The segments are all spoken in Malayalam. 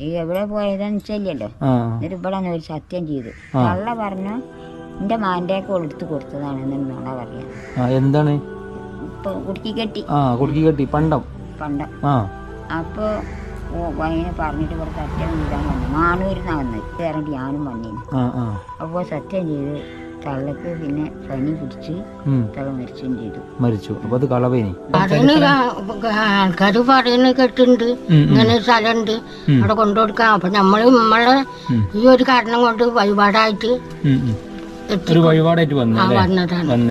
ഈ എവിടെ പോയതെന്ന് വെച്ചല്ലോ എന്നിട്ട് ഇവിടെ ഒരു സത്യം ചെയ്തു. കള്ള പറഞ്ഞു എന്റെ മാന്റെ കൊടുത്തു കൊടുത്തതാണെന്ന് നുണ പറയാ. എന്താണ്? കുടുക്കി കെട്ടി കുടുക്കി കെട്ടി പണ്ടം. പണ്ടം. ആ. അപ്പോൾ അതിനെ പറഞ്ഞിട്ട് ഇവിടെ സത്യം ചെയ്താൽ വന്നു. മാണൂരിന്നാ വന്നത്. കയറിട്ട് ഞാനും വന്നിന് അപ്പോൾ സത്യം ചെയ്ത് തള്ളക്ക് പിന്നെ പനി പിടിച്ച് ഉം. തള്ള മരിച്ചും ചെയ്തു. മരിച്ചു. അപ്പൊ അത് കളവേനി. പറയുന്ന ആൾക്കാർ പറയുന്ന കേട്ടിട്ടുണ്ട്. ഇങ്ങനെ സ്ഥലമുണ്ട്. അവിടെ കൊണ്ടുകൊടുക്കാം. അപ്പൊ നമ്മൾ നമ്മളെ ഈ ഒരു കാരണം കൊണ്ട് വഴിപാടായിട്ട് ഒരു വഴിപാടായിട്ട് വന്നതാണ്.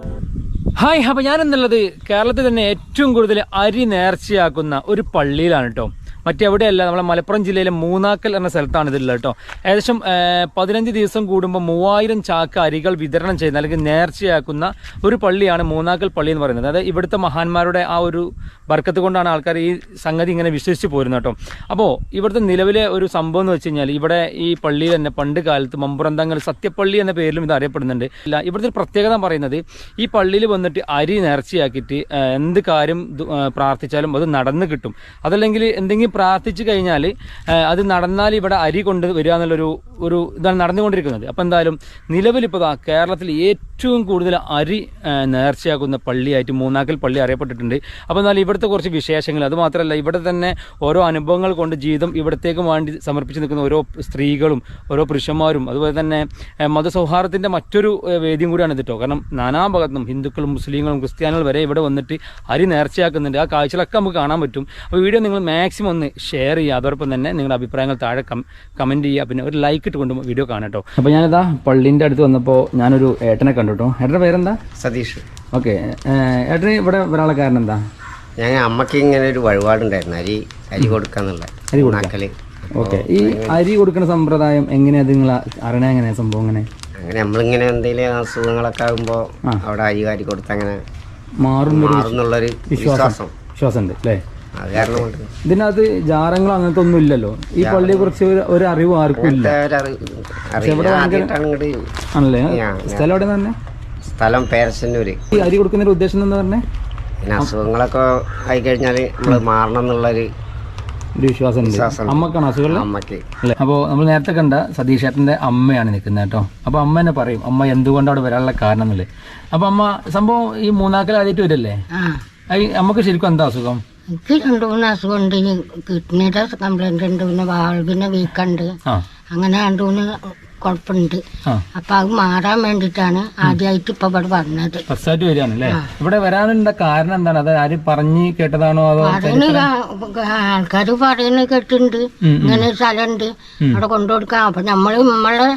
ഹായ് അപ്പൊ ഞാൻ എന്നുള്ളത് കേരളത്തിൽ തന്നെ ഏറ്റവും കൂടുതൽ അരി നേർച്ചയാക്കുന്ന ഒരു പള്ളിയിലാണ് കേട്ടോ മറ്റെവിടെയല്ല നമ്മളെ മലപ്പുറം ജില്ലയിലെ മൂന്നാക്കൽ എന്ന സ്ഥലത്താണ് ഇതിലുള്ളത് കേട്ടോ ഏകദേശം പതിനഞ്ച് ദിവസം കൂടുമ്പോൾ മൂവായിരം ചാക്ക അരികൾ വിതരണം ചെയ്യുന്ന അല്ലെങ്കിൽ നേർച്ചയാക്കുന്ന ഒരു പള്ളിയാണ് മൂന്നാക്കൽ പള്ളി എന്ന് പറയുന്നത്. അതായത് ഇവിടുത്തെ മഹാന്മാരുടെ ആ ഒരു ബർക്കത്ത് കൊണ്ടാണ് ആൾക്കാർ ഈ സംഗതി ഇങ്ങനെ വിശ്വസിച്ച് പോരുന്നത് കേട്ടോ അപ്പോൾ ഇവിടുത്തെ നിലവിലെ ഒരു സംഭവം എന്ന് വെച്ച് കഴിഞ്ഞാൽ ഇവിടെ ഈ പള്ളിയിൽ തന്നെ പണ്ട് കാലത്ത് മമ്പുറന്തങ്ങൾ സത്യപ്പള്ളി എന്ന പേരിലും ഇത് അറിയപ്പെടുന്നുണ്ട്. ഇല്ല ഇവിടുത്തെ ഒരു പ്രത്യേകത പറയുന്നത് ഈ പള്ളിയിൽ വന്നിട്ട് അരി നേർച്ചയാക്കിയിട്ട് എന്ത് കാര്യം പ്രാർത്ഥിച്ചാലും അത് നടന്നു കിട്ടും. അതല്ലെങ്കിൽ എന്തെങ്കിലും പ്രാർത്ഥിച്ചു കഴിഞ്ഞാൽ അത് നടന്നാൽ ഇവിടെ അരി കൊണ്ട് വരിക എന്നുള്ളൊരു ഒരു ഇതാണ് നടന്നുകൊണ്ടിരിക്കുന്നത്. അപ്പോൾ എന്തായാലും നിലവിലിപ്പോൾ കേരളത്തിൽ ഏറ്റവും കൂടുതൽ അരി നേർച്ചയാക്കുന്ന പള്ളിയായിട്ട് മൂന്നാക്കൽ പള്ളി അറിയപ്പെട്ടിട്ടുണ്ട്. അപ്പോൾ എന്നാൽ ഇവിടുത്തെ കുറച്ച് വിശേഷങ്ങൾ. അതുമാത്രമല്ല ഇവിടെ തന്നെ ഓരോ അനുഭവങ്ങൾ കൊണ്ട് ജീവിതം ഇവിടത്തേക്ക് വേണ്ടി സമർപ്പിച്ച് നിൽക്കുന്ന ഓരോ സ്ത്രീകളും ഓരോ പുരുഷന്മാരും അതുപോലെ തന്നെ മതസൗഹാർദ്ദത്തിന്റെ മറ്റൊരു വേദിയും കൂടിയാണ് ഇത് കേട്ടോ കാരണം നാനാഭാഗത്തും ഹിന്ദുക്കളും മുസ്ലിങ്ങളും ക്രിസ്ത്യാനികളും വരെ ഇവിടെ വന്നിട്ട് അരി നേർച്ചയാക്കുന്നുണ്ട്. ആ കാഴ്ചകളൊക്കെ നമുക്ക് കാണാൻ പറ്റും. അപ്പോൾ വീഡിയോ നിങ്ങൾ മാക്സിമം ഒന്ന് ഷെയർ ചെയ്യുക. അതോടൊപ്പം തന്നെ നിങ്ങളുടെ അഭിപ്രായങ്ങൾ താഴെ കമന്റ് കമന്റ് ചെയ്യുക. പിന്നെ ഒരു ലൈക്ക് ഇട്ട് കൊണ്ട് വീഡിയോ കാണട്ടോ അപ്പോൾ ഞാനിതാ പള്ളിന്റെ അടുത്ത് വന്നപ്പോൾ ഞാനൊരു ഏട്ടനെ കണ്ടുട്ടോ ഏട്ടന്റെ പേരെന്താ? സതീഷ്. ഓക്കെ ഏട്ടന് ഇവിടെ വരാനുള്ള കാരണം എന്താ? ഞാൻ അമ്മയ്ക്ക് ഇങ്ങനെ ഒരു വഴിപാടുണ്ടായിരുന്നു അരി അരി കൊടുക്കാന്നുള്ള അരി കൊടുക്കൽ ഓക്കെ ഈ അരി കൊടുക്കുന്ന സമ്പ്രദായം എങ്ങനെയാ? നിങ്ങൾ അറിയണ എങ്ങനെയാ സംഭവം എങ്ങനെ അങ്ങനെ നമ്മളിങ്ങനെ എന്തെങ്കിലും അസുഖങ്ങളൊക്കെ ആകുമ്പോൾ അവിടെ അരി കാരി കൊടുത്ത് അങ്ങനെ മാറും മാറുന്നുള്ളൊരു വിശ്വാസം. വിശ്വാസം. ഉണ്ട് അല്ലേ? ഇതിനകത്ത് ജാരങ്ങളോ അങ്ങനത്തെ ഒന്നും ഇല്ലല്ലോ. ഈ പള്ളിയെ കുറിച്ച് ഒരു- അറിവ് ആർക്കും ഇല്ല. ആണല്ലേ? സ്ഥലം എവിടെ തന്നെ സ്ഥലം പേരശന്നൂര്. ഈ അരി കൊടുക്കുന്നതിന്റെ ഉദ്ദേശം എന്താ പറഞ്ഞേ? പിന്നെ അസുഖങ്ങളൊക്കെ ആയി കഴിഞ്ഞാൽ നമ്മൾ മാറണം എന്നുള്ളൊരു ഒരു വിശ്വാസം. അമ്മക്കാണ് അസുഖം അമ്മയ്ക്ക്. അപ്പോൾ നമ്മൾ നേരത്തെ കണ്ട സതീഷ് അമ്മയാണ് നിൽക്കുന്നത് കേട്ടോ. അപ്പോൾ അമ്മ തന്നെ പറയും അമ്മ എന്തുകൊണ്ട് അവിടെ വരാനുള്ള കാരണം എന്നുള്ളത്. അപ്പോൾ അമ്മ സംഭവം ഈ മൂന്നാക്കൽ ആദ്യമായിട്ട് വരല്ലേ? അമ്മയ്ക്ക് നമുക്ക് ശരിക്കും എന്താ അസുഖം? എനിക്ക് രണ്ടു മൂന്ന് അസുഖമുണ്ട്. ഇനി കിഡ്നിയുടെ കംപ്ലൈന്റ് ഉണ്ട്. പിന്നെ വാൾവിന് വീക്കുണ്ട് അങ്ങനെ രണ്ടു മൂന്ന് കുഴപ്പമുണ്ട്. അപ്പൊ അത് മാറാൻ വേണ്ടിട്ടാണ് ആദ്യമായിട്ട് ഇപ്പൊ ഇവിടെ വന്നത്. ഫസ്റ്റായിട്ട് വരികയാണല്ലേ? ഇവിടെ വരാനുള്ള കാരണം എന്താണ്? അത് ആര് പറഞ്ഞു കേട്ടതാണോ അതോ ആൾക്കാര് ആൾക്കാർ പറയുന്ന കേട്ടിട്ടുണ്ട്. ഇങ്ങനെ ഒരു സ്ഥലമുണ്ട്. അവിടെ കൊണ്ടുകൊടുക്കാം. അപ്പൊ നമ്മൾ നമ്മളെ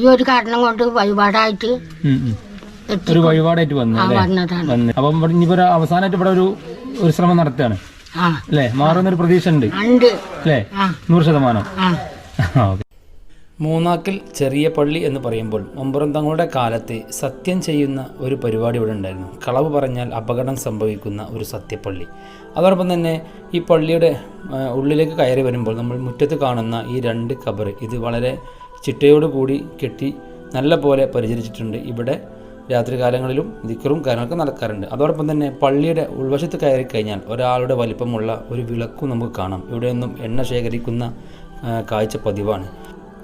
ഈ ഒരു കാരണം കൊണ്ട് വഴിപാടായിട്ട്. ഒരു വഴിപാടായിട്ട് വന്നു വന്നതാണ്. അപ്പം ഇനിയിപ്പോ അവസാനമായിട്ട് ഇവിടെ ഒരു ഒരു ശ്രമം നടത്തുകയാണ്. അല്ലേ? മാറുന്നൊരു പ്രതീക്ഷ ഉണ്ട്. അല്ലേ? നൂറ് ശതമാനം. മൂന്നാക്കിൽ ചെറിയ പള്ളി എന്ന് പറയുമ്പോൾ ഒമ്പറും തങ്ങളുടെ കാലത്ത് സത്യം ചെയ്യുന്ന ഒരു പരിപാടി ഇവിടെ ഉണ്ടായിരുന്നു. കളവ് പറഞ്ഞാൽ അപകടം സംഭവിക്കുന്ന ഒരു സത്യപ്പള്ളി. അതോടൊപ്പം തന്നെ ഈ പള്ളിയുടെ ഉള്ളിലേക്ക് കയറി വരുമ്പോൾ നമ്മൾ മുറ്റത്ത് കാണുന്ന ഈ രണ്ട് കബർ ഇത് വളരെ ചിട്ടയോടുകൂടി കെട്ടി നല്ല പോലെ പരിചരിച്ചിട്ടുണ്ട്. ഇവിടെ രാത്രികാലങ്ങളിലും ദിക്കറും കാര്യങ്ങളൊക്കെ നടക്കാറുണ്ട്. അതോടൊപ്പം തന്നെ പള്ളിയുടെ ഉൾവശത്ത് കയറി കഴിഞ്ഞാൽ ഒരാളുടെ വലിപ്പമുള്ള ഒരു വിളക്കും നമുക്ക് കാണാം. ഇവിടെയൊന്നും എണ്ണ ശേഖരിക്കുന്ന കാഴ്ച പതിവാണ്.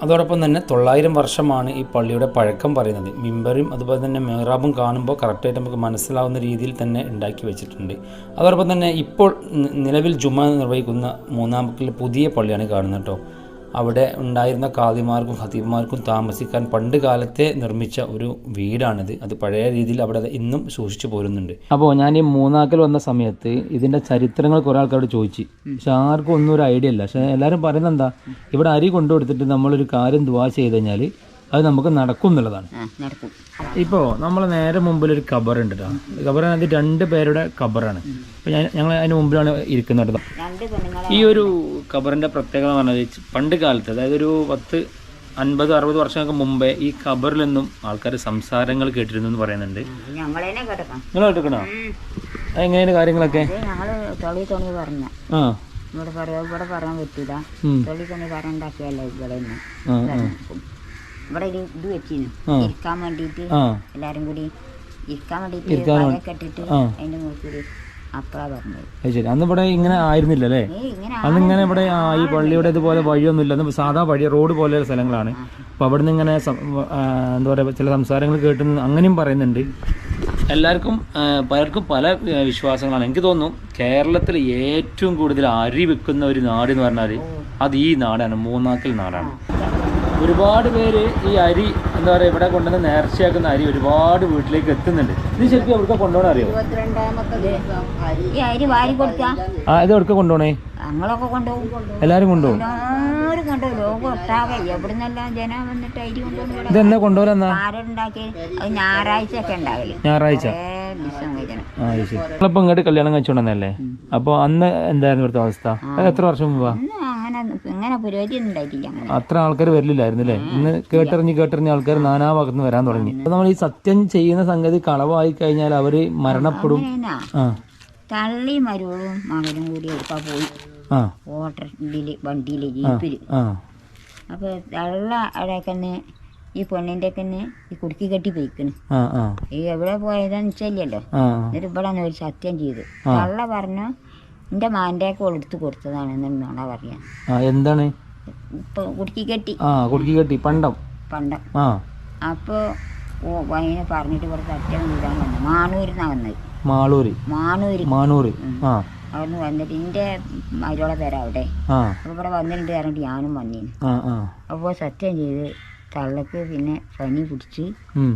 അതോടൊപ്പം തന്നെ തൊള്ളായിരം വർഷമാണ് ഈ പള്ളിയുടെ പഴക്കം പറയുന്നത്. മിമ്പറും അതുപോലെ തന്നെ മെഹ്റാബും കാണുമ്പോൾ കറക്റ്റായിട്ട് നമുക്ക് മനസ്സിലാവുന്ന രീതിയിൽ തന്നെ ഉണ്ടാക്കി വെച്ചിട്ടുണ്ട്. അതോടൊപ്പം തന്നെ ഇപ്പോൾ നിലവിൽ ജുമ നിർവഹിക്കുന്ന മൂന്നാമത്തിൽ പുതിയ പള്ളിയാണ് കാണുന്നത് കേട്ടോ. അവിടെ ഉണ്ടായിരുന്ന കാദിമാർക്കും ഹതീബുമാർക്കും താമസിക്കാൻ പണ്ട് കാലത്തെ നിർമ്മിച്ച ഒരു വീടാണിത്. അത് പഴയ രീതിയിൽ അവിടെ ഇന്നും സൂക്ഷിച്ചു പോരുന്നുണ്ട്. അപ്പോൾ ഞാൻ ഈ മൂന്നാക്കൽ വന്ന സമയത്ത് ഇതിന്റെ ചരിത്രങ്ങൾ കുറേ ആൾക്കാരോട് ചോദിച്ചു. പക്ഷെ ആർക്കും ഒന്നും ഒരു ഐഡിയ ഇല്ല. പക്ഷെ എല്ലാവരും പറയുന്നത് എന്താ? ഇവിടെ അരി കൊണ്ടുകൊടുത്തിട്ട് നമ്മളൊരു കാര്യം ദുവാ ചെയ്ത് കഴിഞ്ഞാൽ അത് നമുക്ക് നടക്കും എന്നുള്ളതാണ്. ഇപ്പോ ഇപ്പോൾ നമ്മൾ നേരെ മുമ്പിൽ ഒരു ഖബർ ഉണ്ട് കേട്ടോ ഖബർ അത് രണ്ട് പേരുടെ കബറാണ് ഞാൻ ഞങ്ങൾ അതിന് മുമ്പിലാണ് ഇരിക്കുന്നത് ഈ ഒരു കബറിന്റെ പ്രത്യേകത എന്ന് പറഞ്ഞത് പണ്ട് കാലത്ത് അതായത് ഒരു പത്ത് അൻപത് അറുപത് വർഷങ്ങൾക്ക് മുമ്പേ ഈ കബറിൽ നിന്നും ആൾക്കാർ സംസാരങ്ങൾ കേട്ടിരുന്നു എന്ന് പറയുന്നുണ്ട്. നിങ്ങൾ കേട്ടോ എങ്ങനെയാണ് കാര്യങ്ങളൊക്കെ? ആ. ഇവിടെ പറയാ ഇവിടെ പറയാൻ പറ്റൂല. തൊളി തുണി പറഞ്ഞുണ്ടാക്കിയല്ലേ ഇവിടെ ഇവിടെ ഒരു ഇത് വെച്ചിരുന്നു. ഇരിക്കാൻ വേണ്ടിയിട്ട് എല്ലാരും കൂടി ഇരിക്കാൻ വേണ്ടിയിട്ട് വല കെട്ടിട്ട് ആ. അതിന്റെ മുകളിൽ ശരി. അന്ന് ഇവിടെ ഇങ്ങനെ ആയിരുന്നില്ല അല്ലേ? അന്ന് ഇങ്ങനെ ഇവിടെ ഈ പള്ളിയുടെ ഇതുപോലെ വഴിയൊന്നുമില്ല. അന്ന് സാധാ വഴി റോഡ് പോലെയുള്ള സ്ഥലങ്ങളാണ്. അപ്പൊ അവിടുന്ന് ഇങ്ങനെ എന്താ പറയാ ചില സംസാരങ്ങൾ കേട്ട് അങ്ങനെയും പറയുന്നുണ്ട്. എല്ലാവർക്കും പലർക്കും പല വിശ്വാസങ്ങളാണ്. എനിക്ക് തോന്നുന്നു കേരളത്തിൽ ഏറ്റവും കൂടുതൽ അരി വിൽക്കുന്ന ഒരു നാട് എന്ന് പറഞ്ഞാൽ അത് ഈ നാടാണ്. മൂന്നാക്കിൽ നാടാണ്. ഒരുപാട് പേര് ഈ അരി എന്താ പറയുക ഇവിടെ കൊണ്ടുവന്ന് നേർച്ചയാക്കുന്ന അരി ഒരുപാട് വീട്ടിലേക്ക് എത്തുന്നുണ്ട്. ഇത് ശരിക്കും എവിടെ കൊണ്ടുപോകണം അറിയോ? ഈ അരി വാരി കൊടുത്താ? ആ ഇത് എവിടെ കൊണ്ടുപോണേ? ഞങ്ങളൊക്കെ കൊണ്ടുപോകും. എല്ലാവരും കൊണ്ടുപോകും? ആരും കണ്ടോ ലോകം ഒട്ടാകെ. എവിടുന്നെല്ലാം ജനം വന്നിട്ട് അരി കൊണ്ടുവന്ന് ഇതെന്നാ കൊണ്ടുപോലെന്നാ ആരുണ്ടാക്കി അത് ഞായറാഴ്ച. ഒക്കെ ഉണ്ടാവില്ല ഞായറാഴ്ച നിങ്ങളിപ്പോ ഇങ്ങോട്ട് കല്യാണം കഴിച്ചോണ്ടല്ലേ അപ്പൊ അന്ന് എന്തായിരുന്നു ഇവിടുത്തെ അവസ്ഥ? അത് എത്ര വർഷം മുമ്പാ? അങ്ങനെ ഇങ്ങനെ പുരോഗതി ഉണ്ടായിട്ടില്ല അങ്ങനെ. അത്ര ആൾക്കാർ വരില്ലായിരുന്നു അല്ലേ ഇന്ന് കേട്ടറിഞ്ഞ് കേട്ടറിഞ്ഞ ആൾക്കാർ നാനാ ഭാഗത്ത് വരാൻ തുടങ്ങി. അപ്പൊ നമ്മൾ ഈ സത്യം ചെയ്യുന്ന സംഗതി കളവായി കഴിഞ്ഞാൽ അവർ മരണപ്പെടും. അങ്ങനെയാ ആ. തള്ളി മരുവും മകനും കൂടി എടുക്കാൻ പോയി. ആ. ഓട്ടറിൽ വണ്ടിയിൽ ജീപ്പിൽ ആ അപ്പോൾ തള്ള അവിടെയൊക്കെ ഈ പെണ്ണിന്റെ ഒക്കെ ഈ കുടുക്കി കെട്ടി പോയിക്കണ്. ആ ആ. ഈ എവിടെ പോയതെന്ന് വെച്ചല്ലോ ആ. എന്നിട്ട് ഇവിടെ ഒരു സത്യം ചെയ്തു തള്ള പറഞ്ഞു എന്റെ മാന്റെ ഒക്കെ കൊടുത്തതാണ് കൊടുത്തതാണെന്നാണ് പറയാ. ആ എന്താണ്? ഇപ്പൊ കുടുക്കി കെട്ടി. ആ കുടുക്കി കെട്ടി പണ്ടം. പണ്ടം. ആ. അപ്പോൾ ഓ അതിനെ പറഞ്ഞിട്ട് കുറച്ച് അറ്റം വീടാൻ വന്നു. മാണൂരിന്നാണ് വന്നത്. മാളൂര്. മാണൂര്. മാനൂര് ആ. അവിടുന്ന് വന്നിട്ട് എന്റെ മരുവളെ പേരാ അവിടെ. ആ. അപ്പോൾ ഇവിടെ വന്നിട്ടുണ്ട് പറഞ്ഞിട്ട് ഞാനും വന്നേന്. ആ ആ. അപ്പോൾ സത്യം ചെയ്ത് തള്ളക്ക് പിന്നെ പനി പിടിച്ച്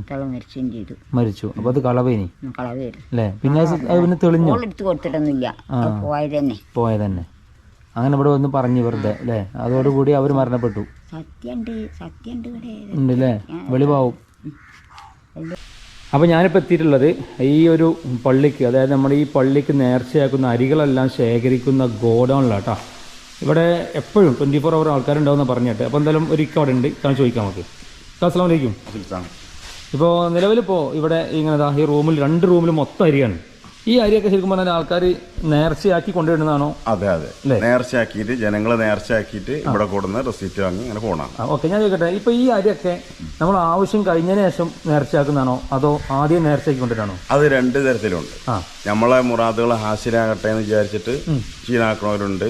തള്ള മരിച്ചും ചെയ്തു. മരിച്ചു. അപ്പൊ അത് കളവേനി? കളവേനി. അല്ലേ പിന്നെ തെളിഞ്ഞു? എടുത്ത് കൊടുത്തിട്ടൊന്നുമില്ല. പോയതന്നെ പോയത് തന്നെ. പോയതന്നെ. അങ്ങനെ ഇവിടെ വന്ന് പറഞ്ഞു വെറുതെ അല്ലേ അതോടുകൂടി അവർ മരണപ്പെട്ടു. സത്യണ്ട് സത്യണ്ട് ഇവിടെ. ഉണ്ട് അല്ലേ വെളിവാവും. അപ്പോൾ ഞാനിപ്പോൾ എത്തിയിട്ടുള്ളത് ഈ ഒരു പള്ളിക്ക് അതായത് നമ്മുടെ ഈ പള്ളിക്ക് നേർച്ചയാക്കുന്ന അരികളെല്ലാം ശേഖരിക്കുന്ന ഗോഡൗണിലാണ് കേട്ടോ ഇവിടെ എപ്പോഴും ട്വന്റി ഫോർ അവർ ആൾക്കാരുണ്ടാവുന്ന പറഞ്ഞിട്ട്. അപ്പോൾ എന്തായാലും ഒരിക്കൽ അവിടെ ഉണ്ട്. ഞാൻ ചോദിക്കാം നമുക്ക്. അസ്സാം വലൈക്കും ഇപ്പോൾ നിലവിലിപ്പോൾ ഇവിടെ ഇങ്ങനെ ഈ റൂമിൽ രണ്ട് റൂമിൽ മൊത്തം അരിയാണ്. ഈ അരിയൊക്കെ ശരിക്കും പറഞ്ഞാൽ ആൾക്കാർ നേർച്ചയാക്കി കൊണ്ടുവരുന്നതാണോ? അതെ അതെ. നേർച്ചയാക്കിയിട്ട് ജനങ്ങളെ നേർച്ചയാക്കിയിട്ട് ഇവിടെ കൂടുന്ന റെസിപ്റ്റ് വാങ്ങി ഇങ്ങനെ പോകണം ഓക്കെ ഞാൻ ചോദിക്കട്ടെ. ഇപ്പൊ ഈ അരിയൊക്കെ നമ്മൾ ആവശ്യം കഴിഞ്ഞതിന് ശേഷം നേർച്ചയാക്കുന്നതാണോ? അതോ ആദ്യം നേർച്ചയാക്കി കൊണ്ടുവരാണോ? അത് രണ്ട് തരത്തിലുണ്ട്. നമ്മളെ മുറാദുകൾ ഹാസിലാകട്ടെ എന്ന് വിചാരിച്ചിട്ട് ക്ഷീണാക്കണവരുണ്ട്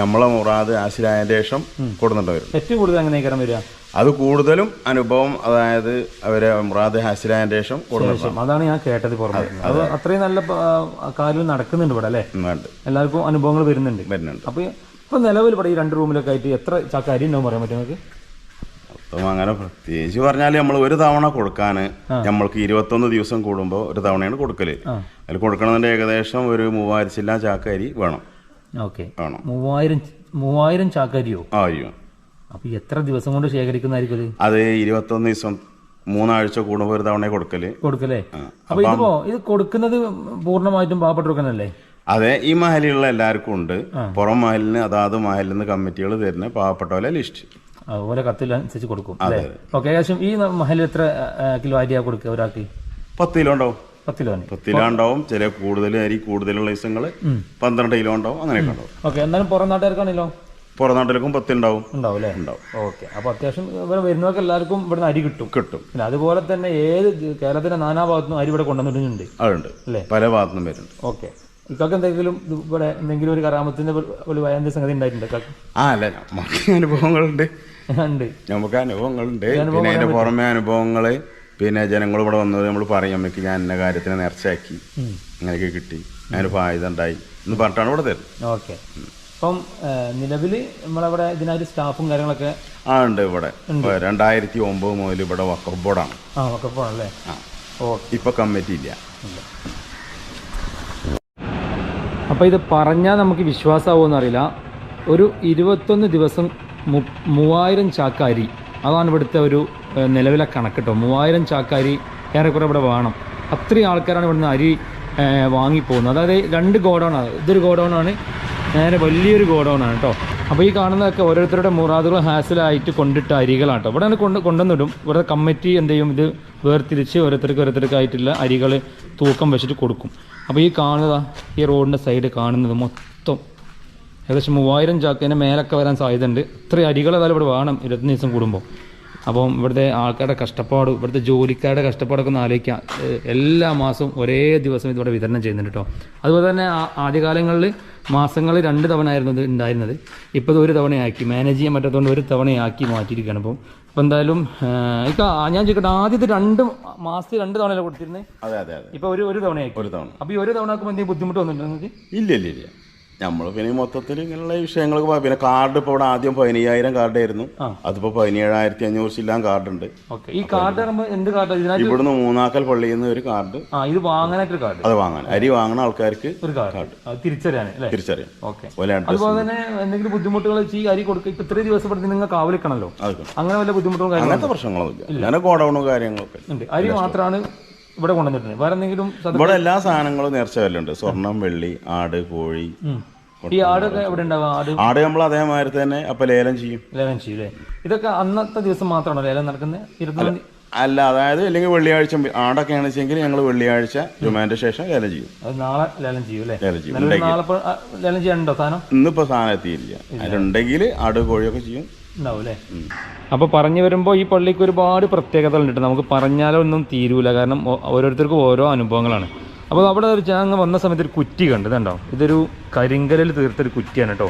നമ്മളെ മുറാദ് ഹാസിലായതിനു ശേഷം കൊടുന്നിട്ടവരുണ്ട് ഏറ്റവും കൂടുതൽ അങ്ങനെ വരിക? അത് കൂടുതലും അനുഭവം അതായത് അവരെ മുറാദ് ഹാസിലായതിനു ശേഷം അതാണ് ഞാൻ കേട്ടത് പുറമെ അത് അത്രയും നല്ല കാര്യം നടക്കുന്നുണ്ട് ഇവിടെ അല്ലേ? എല്ലാവർക്കും അനുഭവങ്ങൾ വരുന്നുണ്ട്. വരുന്നുണ്ട്. അപ്പൊ ഇപ്പൊ നിലവിൽ ഇവിടെ ഈ രണ്ട് റൂമിലൊക്കെ ആയിട്ട് എത്ര ചാക്ക അരി ഉണ്ടാവും പറയാൻ പറ്റും നമുക്ക് അപ്പം അങ്ങനെ പ്രത്യേകിച്ച് പറഞ്ഞാൽ നമ്മൾ ഒരു തവണ കൊടുക്കാൻ നമ്മൾക്ക് ഇരുപത്തൊന്ന് ദിവസം കൂടുമ്പോൾ ഒരു തവണയാണ് കൊടുക്കൽ. അതിൽ കൊടുക്കണമെന്നുണ്ടെങ്കിൽ ഏകദേശം ഒരു മൂവായിരം മൂവായിരച്ചില്ലാ ചാക്കരി വേണം. ഓക്കെ. വേണം. മൂവായിരം മൂവായിരം ചാക്കരിയോ? ആ അരിയും അപ്പൊ എത്ര ദിവസം കൊണ്ട് ശേഖരിക്കുന്നതായിരിക്കും ഇത്? അത് ഇരുപത്തൊന്ന് ദിവസം മൂന്നാഴ്ച കൂടുമ്പോൾ ഒരു തവണ കൊടുക്കൽ. കൊടുക്കല്ലേ അപ്പൊ ഇതിപ്പോ ഇത് കൊടുക്കുന്നത് പൂർണമായിട്ടും പാവപ്പെട്ടവർക്കനല്ലേ അതെ ഈ മഹലിലുള്ള എല്ലാവർക്കും ഉണ്ട്. പുറം മഹലിന് അതാത് മഹലിൽ നിന്ന് കമ്മിറ്റികൾ തരുന്ന പാവപ്പെട്ടവരെ ലിസ്റ്റ്. അതുപോലെ കത്തിൽ അനുസരിച്ച് കൊടുക്കും അല്ലേ? ഓക്കെ ഏകദേശം ഈ മഹലിൽ എത്ര കിലോ അരിയാ കൊടുക്കുക ഒരാൾക്ക്? പത്ത് കിലോ ഉണ്ടാവും. പത്ത് കിലോ പത്ത് കിലോ ഉണ്ടാവും. ചില കൂടുതൽ അരി കൂടുതലുള്ള ദിവസങ്ങൾ പന്ത്രണ്ട് കിലോ ഉണ്ടാവും. അങ്ങനെയൊക്കെ ഉണ്ടാവും. ഓക്കെ എന്നാലും പുറം നാട്ടുകാർക്കാണല്ലോ. പുറം നാട്ടിലേക്കും പത്തി ഉണ്ടാവും ഉണ്ടാവും അല്ലേ? ഉണ്ടാവും. ഓക്കെ. അപ്പൊ അത്യാവശ്യം ഇവിടെ വരുന്നവർക്ക് എല്ലാവർക്കും ഇവിടെ അരി കിട്ടും. കിട്ടും. പിന്നെ അതുപോലെ തന്നെ ഏത് കേരളത്തിന്റെ നാനാ ഭാഗത്തുനിന്നും അരി ഇവിടെ കൊണ്ടുവന്നിട്ടുണ്ട്. അതുണ്ട്. അല്ലേ? പല ഭാഗത്തുനിന്നും വരുന്നുണ്ട്. ഓക്കെ. ഇക്കൊക്കെ എന്തെങ്കിലും ഇവിടെ എന്തെങ്കിലും ഒരു കറാമത്തിന്റെ ഒരു- വയന്ത ഭയങ്കര സംഗതി ഉണ്ടായിട്ടുണ്ട് ആ അല്ല നമുക്ക് അനുഭവങ്ങളുണ്ട്. ഉണ്ട്. നമുക്ക് അനുഭവങ്ങളുണ്ട്. പിന്നെ അതിന്റെ പുറമെ അനുഭവങ്ങൾ പിന്നെ ജനങ്ങൾ ഇവിടെ വന്നത് നമ്മൾ പറയും നമുക്ക് ഞാൻ എന്ന കാര്യത്തിന് നേർച്ചയാക്കി. അങ്ങനെയൊക്കെ കിട്ടി. അതിന് ഫായുധ ഉണ്ടായി. എന്ന് പറഞ്ഞിട്ടാണ് ഇവിടെ തരുന്നത്. ഓക്കെ. അപ്പം നിലവിൽ നമ്മളവിടെ ഇതിനായിട്ട് സ്റ്റാഫും കാര്യങ്ങളൊക്കെ ആ ഉണ്ട് ഇവിടെ. ഇപ്പൊ രണ്ടായിരത്തി ഒമ്പത് മുതൽ ഇവിടെ വക്കഫ് ബോർഡാണ് ആ വക്കഫ് ബോർഡല്ലേ ഇപ്പൊ കമ്മിറ്റി ഇല്ല. അപ്പോൾ ഇത് പറഞ്ഞാൽ നമുക്ക് വിശ്വാസമാവുമെന്ന് അറിയില്ല. ഒരു ഇരുപത്തൊന്ന് ദിവസം മൂവായിരം ചാക്കാരി. അതാണ് ഇവിടുത്തെ ഒരു നിലവിലെ കണക്ക് കേട്ടോ മൂവായിരം ചാക്കാരി ഏറെക്കുറെ ഇവിടെ വേണം. അത്രയും ആൾക്കാരാണ് ഇവിടുന്ന് അരി വാങ്ങിപ്പോകുന്നത് അതായത് രണ്ട് ഗോഡൗണാണ് ഇതൊരു ഗോഡൗണാണ് നേരെ വലിയൊരു ഗോഡൗൺ ആണ് കേട്ടോ അപ്പോൾ ഈ കാണുന്നതൊക്കെ ഓരോരുത്തരുടെ മുറാദുകൾ ഹാസിലായിട്ട് കൊണ്ടിട്ട അരികളാണ് കേട്ടോ ഇവിടെ കൊണ്ട് കൊണ്ടുവന്നിടും. ഇവിടെ കമ്മിറ്റി എന്ത് ചെയ്യും? ഇത് വേർതിരിച്ച് ഓരോരുത്തർക്ക് ഓരോരുത്തർക്കായിട്ടുള്ള അരികൾ തൂക്കം വെച്ചിട്ട് കൊടുക്കും. അപ്പോൾ ഈ കാണുക ഈ റോഡിന്റെ സൈഡ് കാണുന്നത് മൊത്തം ഏകദേശം മൂവായിരം ചാക്കിന് മേലൊക്കെ വരാൻ സാധ്യതയുണ്ട്. ഇത്രയും അരികൾ ഏതായാലും ഇവിടെ വേണം ഇരുപത്തി ദിവസം കൂടുമ്പോൾ അപ്പം ഇവിടുത്തെ ആൾക്കാരുടെ കഷ്ടപ്പാട് ഇവിടുത്തെ ജോലിക്കാരുടെ കഷ്ടപ്പാടൊക്കെ ഒന്ന് ആലോചിക്കാം എല്ലാ മാസവും ഒരേ ദിവസം ഇതിവിടെ വിതരണം ചെയ്യുന്നുണ്ട് കേട്ടോ അതുപോലെ തന്നെ ആദ്യകാലങ്ങളിൽ മാസങ്ങളിൽ രണ്ട് തവണ ആയിരുന്നു ഇത് ഉണ്ടായിരുന്നത്. ഇപ്പോൾ ഇത് ഒരു തവണയാക്കി. മാനേജ് ചെയ്യാൻ പറ്റാത്തതുകൊണ്ട് ഒരു തവണയാക്കി മാറ്റിയിരിക്കുകയാണ് അപ്പം അപ്പം എന്തായാലും ഞാൻ ചോദിക്കട്ടെ ആദ്യത്തെ രണ്ട് മാസത്തിൽ രണ്ട് തവണയല്ലേ കൊടുത്തിരുന്നത് അതെ അതെ അതെ. ഇപ്പോൾ ഒരു ഒരു തവണയാക്കി. ഒരു തവണ. അപ്പോൾ ഈ ഒരു തവണ ആക്കുമ്പോൾ എന്തെങ്കിലും ബുദ്ധിമുട്ട് വന്നിട്ടുണ്ടോ നിങ്ങൾക്ക്? ഇല്ല ഇല്ല ഇല്ല നമ്മൾ പിന്നെ മൊത്തത്തിൽ ഇങ്ങനെയുള്ള വിഷയങ്ങളൊക്കെ പിന്നെ കാർഡ് ഇപ്പോൾ ഇവിടെ ആദ്യം പതിനയ്യായിരം കാർഡ് ആയിരുന്നു. അതിപ്പോ പതിനേഴായിരത്തി അഞ്ഞൂറ് ശില്ലാം കാർഡ് ഉണ്ട്. ഓക്കെ ഈ കാർഡ് എന്ത് കാർഡ് ഇവിടുന്ന് മൂന്നാക്കൽ പള്ളിയിൽ നിന്ന് ഒരു കാർഡ് ഇത് വാങ്ങാനായിട്ട് കാർഡ് അത് വാങ്ങാൻ. അരി വാങ്ങുന്ന ആൾക്കാർക്ക് ഒരു കാർഡ് തിരിച്ചറിയാൻ തിരിച്ചറിയാം. അതുപോലെ തന്നെ എന്തെങ്കിലും ബുദ്ധിമുട്ടുകൾ ഈ അരി കൊടുക്കുക ഇപ്പൊ ഇത്രയും ദിവസം ഇവിടെ നിങ്ങൾ കാവലിക്കണല്ലോ അങ്ങനെ വല്ല ബുദ്ധിമുട്ടുകളും അങ്ങനത്തെ പ്രശ്നങ്ങളൊന്നും ഇല്ല. അങ്ങനെ ഗോഡൌണും കാര്യങ്ങളൊക്കെ ഉണ്ട്. അരി മാത്രമാണ് ഇവിടെ കൊണ്ടുവന്നിട്ടുണ്ട്. വേറെ എന്തെങ്കിലും ഇവിടെ എല്ലാ സാധനങ്ങളും നേർച്ച വല്ലുണ്ട് സ്വർണം വെള്ളി ആട് കോഴി ഈ ആടൊക്കെ എവിടെ ഉണ്ടാവുക? ആട്? ആട് നമ്മൾ അതേമാതിരി തന്നെ അപ്പൊ ലേലം ചെയ്യും. ലേലം ചെയ്യും അല്ലേ? ഇതൊക്കെ അന്നത്തെ ദിവസം മാത്രമാണോ ലേലം നടക്കുന്നത്? ഇരുപത്തി അല്ല അതായത് അല്ലെങ്കിൽ വെള്ളിയാഴ്ച ആടൊക്കെയാണ് വെച്ചെങ്കിൽ ഞങ്ങൾ വെള്ളിയാഴ്ച ജുമാന്റെ ശേഷം ലേലം ചെയ്യും. അത് നാളെ ലേലം ചെയ്യും അല്ലേ? ലേലം ചെയ്യും. നാളെ ലേലം ചെയ്യാനുണ്ടോ സാധനം? ഇന്നിപ്പോ സാധനം എത്തിയില്ല അതിലുണ്ടെങ്കിൽ ആട് കോഴിയൊക്കെ ചെയ്യും. ഉണ്ടാവും അല്ലേ അപ്പോൾ പറഞ്ഞു വരുമ്പോൾ ഈ പള്ളിക്ക് ഒരുപാട് പ്രത്യേകതകളുണ്ട്. ഉണ്ട് നമുക്ക് പറഞ്ഞാലോ ഒന്നും തീരൂല. കാരണം ഓരോരുത്തർക്കും ഓരോ അനുഭവങ്ങളാണ്. അപ്പോൾ അവിടെ ഒരു ഞാൻ വന്ന സമയത്ത് ഒരു കുറ്റി കണ്ടു. ഇതുണ്ടോ? ഇതൊരു കരിങ്കലിൽ തീർത്തൊരു കുറ്റിയാണ് കേട്ടോ.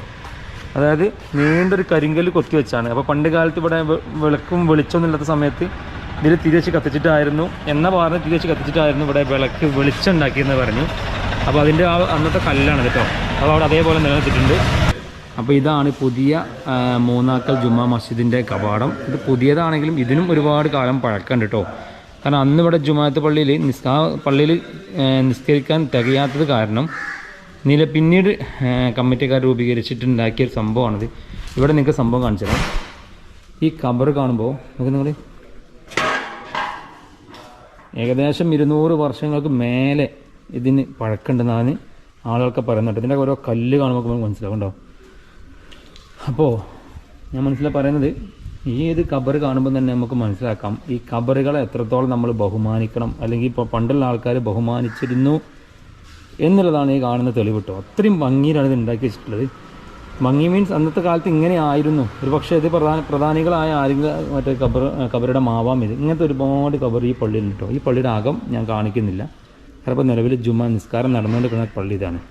അതായത് നീണ്ടൊരു കരിങ്കല്ല് കൊത്തി വെച്ചാണ്. അപ്പോൾ പണ്ട് കാലത്ത് ഇവിടെ വിളക്കും വെളിച്ചമൊന്നും ഇല്ലാത്ത സമയത്ത് ഇതിൽ തിരിച്ച് കത്തിച്ചിട്ടായിരുന്നു. എന്ന പറഞ്ഞ് തിരിച്ച് കത്തിച്ചിട്ടായിരുന്നു ഇവിടെ വിളക്ക് വെളിച്ചം ഉണ്ടാക്കിയെന്ന് പറഞ്ഞു. അപ്പോൾ അതിന്റെ ആ അന്നത്തെ കല്ലാണ് കേട്ടോ. അപ്പോൾ അവിടെ അതേപോലെ നിലനിർത്തിയിട്ടുണ്ട്. അപ്പോൾ ഇതാണ് പുതിയ മൂന്നാക്കൽ ജുമാ മസ്ജിദിന്റെ കവാടം. ഇത് പുതിയതാണെങ്കിലും ഇതിനും ഒരുപാട് കാലം പഴക്കമുണ്ട് കേട്ടോ കാരണം അന്ന് ഇവിടെ ജുമാത്ത് പള്ളിയിൽ നിസ്കാ പള്ളിയിൽ നിസ്കരിക്കാൻ തികയാത്തത് കാരണം നില പിന്നീട് കമ്മിറ്റിക്കാർ രൂപീകരിച്ചിട്ടുണ്ടാക്കിയ ഒരു സംഭവമാണിത്. ഇവിടെ നിങ്ങൾക്ക് സംഭവം കാണിച്ചു ഈ കബർ കാണുമ്പോൾ നമുക്ക് നിങ്ങൾ ഏകദേശം ഇരുന്നൂറ് വർഷങ്ങൾക്ക് മേലെ ഇതിന് പഴക്കമുണ്ടെന്നാണ് ആളുകൾക്ക് പറയുന്നുണ്ട് ഇതിന്റെ ഓരോ കല്ല് കാണുമ്പോൾ നമുക്ക് മനസ്സിലാവുണ്ടോ അപ്പോൾ ഞാൻ മനസ്സിലാ പറയുന്നത് ഈ ഏത് കബർ കാണുമ്പോൾ തന്നെ നമുക്ക് മനസ്സിലാക്കാം. ഈ കബറുകളെ എത്രത്തോളം നമ്മൾ ബഹുമാനിക്കണം അല്ലെങ്കിൽ ഇപ്പോൾ പണ്ടുള്ള ആൾക്കാർ ബഹുമാനിച്ചിരുന്നു എന്നുള്ളതാണ് ഈ കാണുന്ന തെളിവിട്ടോ. അത്രയും ഭംഗിയിലാണ് ഇത് ഉണ്ടാക്കി വെച്ചിട്ടുള്ളത് ഭംഗി മീൻസ് അന്നത്തെ കാലത്ത് ഇങ്ങനെ ആയിരുന്നു. ഒരു പക്ഷേ ഇത് പ്രധാന പ്രധാനികളായ ആരെങ്കിലും മറ്റേ കബർ കബറുടെ മാവാം ഇത് ഇങ്ങനത്തെ ഒരുപാട് കബർ ഈ പള്ളിയിൽ ഈ പള്ളിയുടെ അകം ഞാൻ കാണിക്കുന്നില്ല. ചിലപ്പോൾ നിലവിൽ ജുമാ നിസ്കാരം നടന്നുകൊണ്ടിരിക്കുന്ന പള്ളി ഇതാണ്.